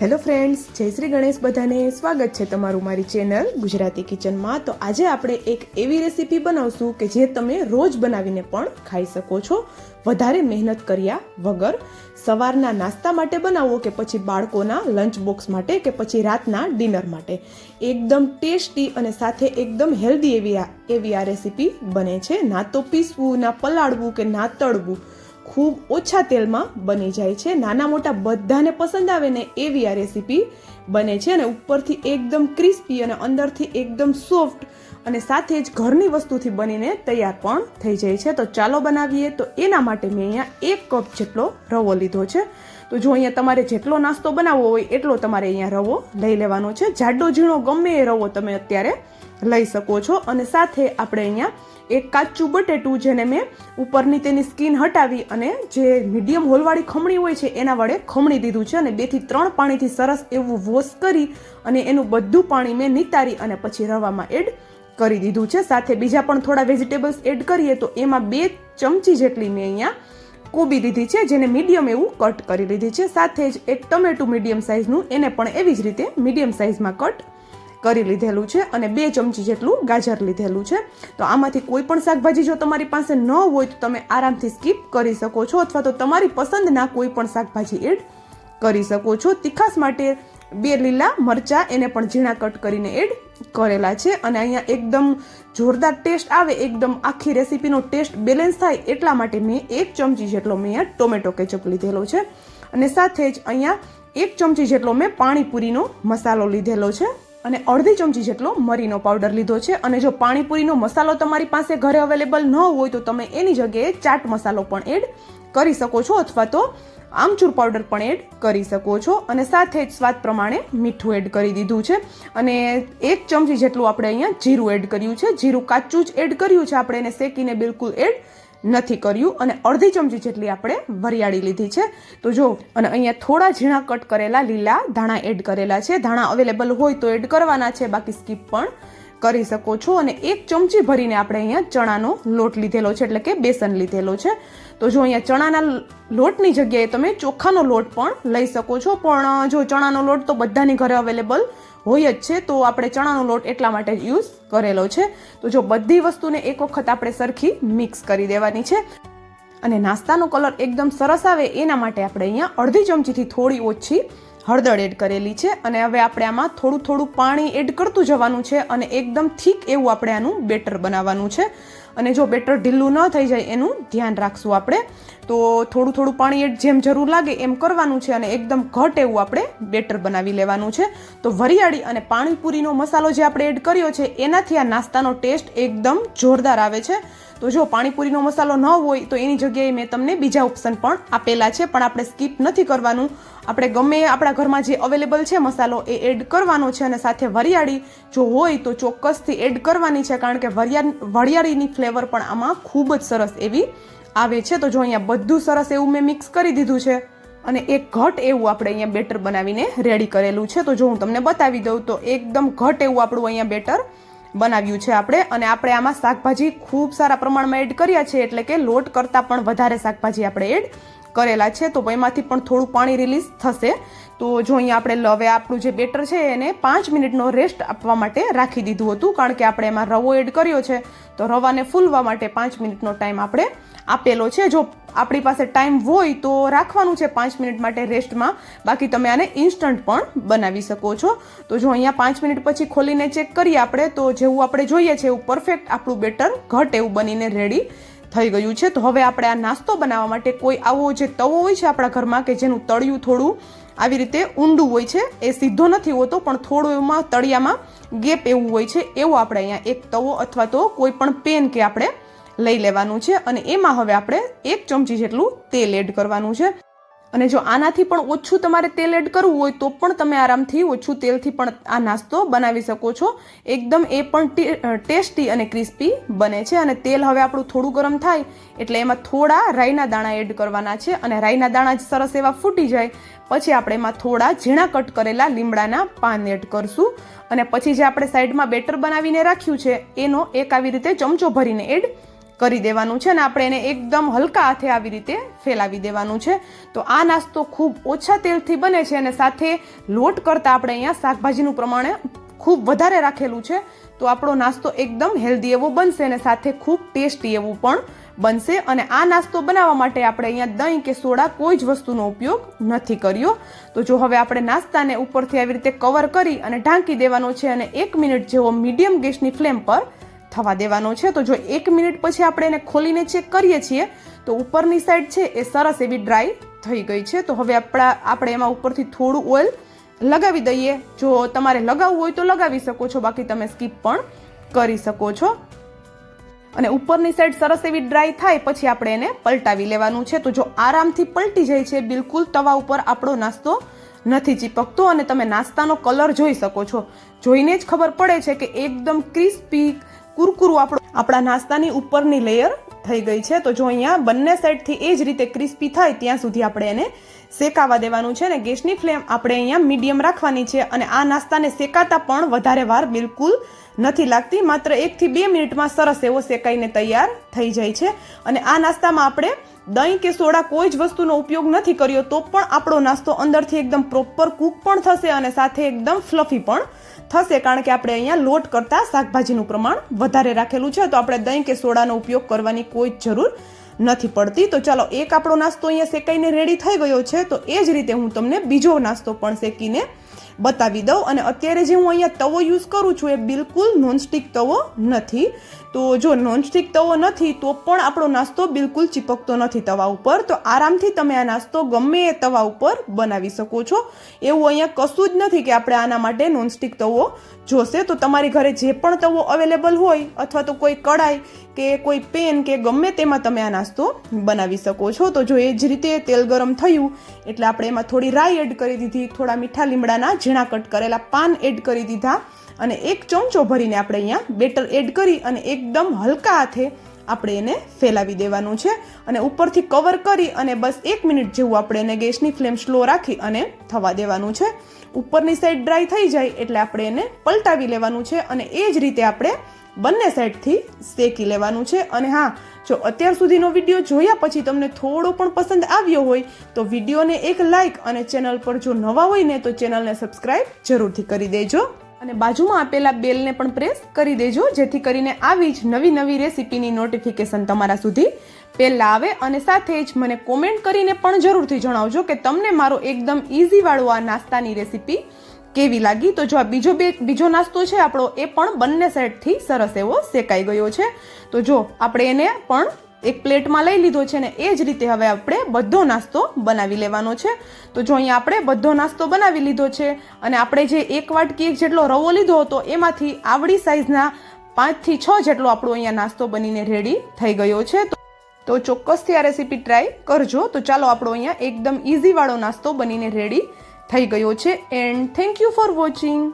Hello friends, જય શ્રી ગણેશ બધાને સ્વાગત છે તમારું મારી ચેનલ ગુજરાતી કિચનમાં. તો આજે આપણે એક એવી રેસીપી બનાવશું કે જે તમે રોજ બનાવીને પણ ખાઈ શકો છો. વધારે મહેનત કર્યા વગર સવારના નાસ્તા માટે બનાવો કે પછી બાળકોના લંચ બોક્સ માટે કે પછી રાતના ડિનર માટે. એકદમ ટેસ્ટી અને સાથે એકદમ હેલ્ધી એવી આ એવી આ રેસીપી બને છે. ના તો પીસવું, ના પલાળવું કે ના તળવું. ખૂબ ઓછા તેલમાં બની જાય છે. નાના મોટા બધાને પસંદ આવે ને એવી આ રેસીપી બને છે અને ઉપરથી એકદમ ક્રિસ્પી અને અંદરથી એકદમ સોફ્ટ અને સાથે જ ઘરની વસ્તુથી બનીને તૈયાર પણ થઈ જાય છે. તો ચાલો બનાવીએ. તો એના માટે મેં અહીંયા એક કપ જેટલો રવો લીધો છે. તો જો અહીંયા તમારે જેટલો નાસ્તો બનાવવો હોય એટલો તમારે અહીંયા રવો લઈ લેવાનો છે. જાડો ઝીણો ગમે એ રવો તમે અત્યારે લઈ શકો છો. અને સાથે આપણે અહીંયા એક કાચું બટેટું જેને મેં ઉપરની તેની સ્કીન હટાવી અને જે મીડિયમ હોલવાળી ખમણી હોય છે એના વડે ખમણી દીધું છે. અને બેથી ત્રણ પાણીથી સરસ એવું વોશ કરી અને એનું બધું પાણી મેં નિતારી અને પછી રવામાં એડ કરી દીધું છે. સાથે બીજા પણ થોડા વેજીટેબલ્સ એડ કરીએ તો એમાં બે ચમચી જેટલી મેં અહીંયા કોબી લીધી છે, જેને મીડિયમ એવું કટ કરી લીધી છે. સાથે જ એક ટમેટું મીડિયમ સાઇઝનું એને પણ એવી જ રીતે મીડિયમ સાઇઝમાં કટ કરી લીધેલું છે અને બે ચમચી જેટલું ગાજર લીધેલું છે. તો આમાંથી કોઈ પણ શાકભાજી જો તમારી પાસે ન હોય તો તમે આરામથી સ્કીપ કરી શકો છો અથવા તો તમારી પસંદના કોઈ પણ શાકભાજી એડ કરી શકો છો. તીખાસ માટે બે લીલા મરચાં એને પણ ઝીણા કટ કરીને એડ કરેલા છે અને અહીંયા એકદમ જોરદાર ટેસ્ટ આવે, એકદમ આખી રેસીપીનો ટેસ્ટ બેલેન્સ થાય એટલા માટે મેં એક ચમચી જેટલો મેં અહીંયા ટોમેટો કેચઅપ લીધેલો છે. અને સાથે જ અહીંયા એક ચમચી જેટલો મેં પાણીપુરીનો મસાલો લીધેલો છે અને અડધી ચમચી જેટલો મરીનો પાવડર લીધો છે. અને જો પાણીપુરીનો મસાલો તમારી પાસે ઘરે અવેલેબલ ન હોય તો તમે એની જગ્યાએ ચાટ મસાલો પણ એડ કરી શકો છો અથવા તો આમચૂર પાવડર પણ એડ કરી શકો છો અને સાથે જ સ્વાદ પ્રમાણે મીઠું એડ કરી દીધું છે. અને એક ચમચી જેટલું આપણે અહીંયા જીરું એડ કર્યું છે. જીરું કાચું જ એડ કર્યું છે. આપણે એને શેકીને બિલકુલ એડ નથી કર્યું અને અડધી ચમચી જેટલી આપણે વરિયાળી લીધી છે. તો જો, અને અહીંયા થોડા ઝીણા કટ કરેલા લીલા ધાણા એડ કરેલા છે. ધાણા અવેલેબલ હોય તો એડ કરવાના છે. બાકી સ્કીપ પણ કરી શકો છો અને એક ચમચી ભરીને આપણે અહીંયા ચણાનો લોટ લીધેલો છે, એટલે કે બેસન લીધેલો છે. તો જો અહીંયા ચણાના લોટની જગ્યાએ તમે ચોખાનો લોટ પણ લઈ શકો છો, પણ જો ચણાનો લોટ તો બધાની ઘરે અવેલેબલ હોય જ છે, તો આપણે ચણાનો લોટ એટલા માટે યુઝ કરેલો છે. તો જો બધી વસ્તુને એક વખત આપણે સરખી મિક્સ કરી દેવાની છે. અને નાસ્તાનો કલર એકદમ સરસ આવે એના માટે આપણે અહીંયા અડધી ચમચીથી થોડી ઓછી હળદર એડ કરેલી છે અને હવે આપણે આમાં થોડું થોડું પાણી એડ કરતું જવાનું છે અને એકદમ થીક એવું આપણે આનું બેટર બનાવવાનું છે. અને જો બેટર ઢીલું ન થઈ જાય એનું ધ્યાન રાખશું આપણે. તો થોડું થોડું પાણી એડ જેમ જરૂર લાગે એમ કરવાનું છે અને એકદમ ઘટ એવું આપણે બેટર બનાવી લેવાનું છે. તો વરિયાળી અને પાણીપુરીનો મસાલો જે આપણે એડ કર્યો છે, એનાથી આ નાસ્તાનો ટેસ્ટ એકદમ જોરદાર આવે છે. તો જો પાણીપુરીનો મસાલો ન હોય તો એની જગ્યાએ મેં તમને બીજા ઓપ્શન પણ આપેલા છે, પણ આપણે સ્કીપ નથી કરવાનું. આપણે ગમે આપણા ઘરમાં જે અવેલેબલ છે મસાલો, એ એડ કરવાનો છે અને સાથે વરિયાળી જો હોય તો ચોક્કસથી એડ કરવાની છે, કારણ કે વરિયા, વરિયાળીની ફ્લેવર પણ આમાં ખૂબ જ સરસ એવી આવે છે. તો જો અહીંયા બધું સરસ એવું મેં મિક્સ કરી દીધું છે અને એક ઘટ એવું આપણે અહીંયા બેટર બનાવીને રેડી કરેલું છે. તો જો હું તમને બતાવી દઉં તો એકદમ ઘટ એવું આપણું અહીંયા બેટર બનાવ્યું છે આપણે અને આપણે આમાં શાકભાજી ખૂબ સારા પ્રમાણમાં એડ કર્યા છે એટલે કે લોટ કરતાં પણ વધારે શાકભાજી આપણે એડ કરેલા છે, તો એમાંથી પણ થોડું પાણી રિલીઝ થશે. તો જો અહીંયા આપણે હવે આપણું જે બેટર છે, એને પાંચ મિનિટનો રેસ્ટ આપવા માટે રાખી દીધું હતું, કારણ કે આપણે એમાં રવો એડ કર્યો છે. તો રવાને ફૂલવા માટે પાંચ મિનિટનો ટાઈમ આપણે આપેલો છે. જો આપણી પાસે ટાઈમ હોય, તો રાખવાનું છે પાંચ મિનિટ માટે રેસ્ટમાં બાકી તમે આને ઇન્સ્ટન્ટ પણ બનાવી શકો છો. તો જો અહીંયા પાંચ મિનિટ પછી ખોલીને ચેક કરીએ આપણે, તો જેવું આપણે જોઈએ છે, એવું પરફેક્ટ આપણું બેટર ઘટ એવું બનીને રેડી થઈ ગયું છે. તો હવે આપણે આ નાસ્તો બનાવવા માટે કોઈ આવો જે તવો હોય છે આપણા ઘરમાં કે જેનું તળિયું થોડું આવી રીતે ઊંડું હોય છે, એ સીધો નથી હોતો, પણ થોડું એમાં તળિયામાં ગેપ એવું હોય છે, એવો આપણે અહીંયા એક તવો અથવા તો કોઈ પણ પેન કે આપણે લઈ લેવાનું છે. અને એમાં હવે આપણે એક ચમચી જેટલું તેલ એડ કરવાનું છે. અને જો આનાથી પણ ઓછું તમારે તેલ એડ કરવું હોય તો પણ તમે આરામથી ઓછું તેલથી પણ આ નાસ્તો બનાવી શકો છો. એકદમ એ પણ ટેસ્ટી અને ક્રિસ્પી બને છે અને તેલ હવે આપણું થોડું ગરમ થાય એટલે એમાં થોડા રાઈના દાણા એડ કરવાના છે અને રાઈના દાણા જ સરસ એવા ફૂટી જાય. પછી આપણે એમાં થોડા ઝીણા કટ કરેલા લીમડાના પાન એડ કરશું અને પછી જે આપણે સાઈડમાં બેટર બનાવીને રાખ્યું છે એનો એક આવી રીતે ચમચો ભરીને એડ કરી દેવાનું છે અને આપણે એને એકદમ હલકા હાથે આવી રીતે ફેલાવી દેવાનું છે. તો આ નાસ્તો ખૂબ ઓછા તેલથી બને છે અને સાથે લોટ કરતાં આપણે અહીંયા શાકભાજીનું પ્રમાણે ખૂબ વધારે રાખેલું છે. તો આપણો નાસ્તો એકદમ હેલ્ધી એવો બનશે અને સાથે ખૂબ ટેસ્ટી એવું પણ બનશે. અને આ નાસ્તો બનાવવા માટે આપણે અહીંયા દહીં કે સોડા કોઈ જ વસ્તુનો ઉપયોગ નથી કર્યો. તો જો હવે આપણે નાસ્તાને ઉપરથી આવી રીતે કવર કરી અને ઢાંકી દેવાનો છે અને એક મિનિટ જેવો મીડિયમ ગેસની ફ્લેમ પર થવા દેવાનો છે. તો જો એક મિનિટ પછી આપણે એને ખોલીને ચેક કરીએ છીએ, તો ઉપરની સાઈડ છે એ સરસ એવી ડ્રાય થઈ ગઈ છે. તો હવે આપણા, આપણે એમાં ઉપરથી થોડું ઓઇલ લગાવી દઈએ. જો તમારે લગાવવું હોય તો લગાવી શકો છો, બાકી તમે સ્કીપ પણ કરી શકો છો. અને ઉપરની સાઈડ સરસ એવી ડ્રાય થાય પછી આપણે એને પલટાવી લેવાનું છે. તો જો આરામથી પલટી જાય છે, બિલકુલ તવા ઉપર આપણો નાસ્તો નથી ચીપકતો અને તમે નાસ્તાનો કલર જોઈ શકો છો. જોઈને જ ખબર પડે છે કે એકદમ ક્રિસ્પી કુરકુરું આપણો આપણા નાસ્તાની ઉપરની લેયર થઈ ગઈ છે. તો જો અહીંયા બંને સાઈડથી એ જ રીતે ક્રિસ્પી થાય, ત્યાં સુધી આપણે એને શેકાવા દેવાનું છે અને ગેસની ફ્લેમ આપણે અહીંયા મીડિયમ રાખવાની છે અને આ નાસ્તાને શેકાતા પણ વધારે વાર બિલકુલ નથી લાગતી. માત્ર એકથી બે મિનિટમાં સરસ એવો શેકાઈને તૈયાર થઈ જાય છે. અને આ નાસ્તામાં આપણે દહીં કે સોડા કોઈ જ વસ્તુનો ઉપયોગ નથી કર્યો તો પણ આપણો નાસ્તો અંદરથી એકદમ પ્રોપર કૂક પણ થશે અને સાથે એકદમ ફ્લફી પણ થશે. કારણ કે આપણે અહીંયા લોટ કરતાં શાકભાજીનું પ્રમાણ વધારે રાખેલું છે. તો આપણે દહીં કે સોડાનો ઉપયોગ કરવાની કોઈ જ જરૂર નથી પડતી. તો ચાલો, એક આપણો નાસ્તો અહીંયા શેકાઈને રેડી થઈ ગયો છે, તો એ જ રીતે હું તમને બીજો નાસ્તો પણ શેકીને બતાવી દઉં. અને અત્યારે જે હું અહીંયા તવો યુઝ કરું છું, એ બિલકુલ નોનસ્ટિક તવો નથી. તો જો નોનસ્ટિક તવો નથી, તો પણ આપણો નાસ્તો બિલકુલ ચીપકતો નથી તવા ઉપર. તો આરામથી તમે આ નાસ્તો ગમે એ તવા ઉપર બનાવી શકો છો. એવું અહીંયા કશું જ નથી કે આપણે આના માટે નોનસ્ટિક તવો જોશે. તો તમારી ઘરે જે પણ તવો અવેલેબલ હોય, અથવા તો કોઈ કડાઈ કે કોઈ પેન કે ગમે તેમાં તમે આ નાસ્તો બનાવી શકો છો. તો જો એ જ રીતે તેલ ગરમ થયું, એટલે આપણે એમાં થોડી રાઈ એડ કરી દીધી, થોડા મીઠા લીમડાના ઝીણા કટ કરેલા પાન એડ કરી દીધા અને એક ચમચો ભરીને આપણે અહીંયા બેટર એડ કરી અને એકદમ હલકા હાથે આપણે એને ફેલાવી દેવાનું છે અને ઉપરથી કવર કરી અને બસ એક મિનિટ જેવું આપણે એને ગેસની ફ્લેમ સ્લો રાખી અને થવા દેવાનું છે. ઉપરની સાઈડ ડ્રાય થઈ જાય એટલે આપણે એને પલટાવી લેવાનું છે અને એ જ રીતે આપણે બંને સાઈડથી શેકી લેવાનું છે. અને હા જો અત્યાર સુધીનો વીડિયો જોયા પછી તમને થોડો પણ પસંદ આવ્યો હોય, તો વિડીયોને એક લાઇક અને ચેનલ પર જો નવા હોય ને, તો ચેનલને સબસ્ક્રાઇબ જરૂરથી કરી દેજો. અને બાજુમાં આપેલા બેલને પણ પ્રેસ કરી દેજો, જેથી કરીને આવી જ નવી નવી રેસીપીની નોટિફિકેશન તમારા સુધી પહેલાં આવે અને સાથે જ મને કોમેન્ટ કરીને પણ જરૂરથી જણાવજો કે તમને મારો એકદમ ઇઝીવાળો આ નાસ્તાની રેસીપી કેવી લાગી? તો જો આ બીજો બે બીજો નાસ્તો છે, આપણો એ પણ બંને સેટથી સરસ એવો શેકાઈ ગયો છે. તો જો, આપણે એને પણ એક પ્લેટમાં લઈ લીધો છે ને, એ જ રીતે હવે આપણે બધો નાસ્તો બનાવી લેવાનો છે. તો જો અહીંયા આપણે બધો નાસ્તો બનાવી લીધો છે અને આપણે જે એક વાટકી એક જેટલો રવો લીધો હતો, એમાંથી આવડી સાઈઝના પાંચથી છ જેટલો આપણો અહીંયા નાસ્તો બનીને રેડી થઈ ગયો છે. તો તો ચોક્કસથી આ રેસીપી ટ્રાય કરજો. તો ચાલો આપણો અહીંયા એકદમ ઇઝીવાળો નાસ્તો બનીને રેડી થઈ ગયો છે and thank you for watching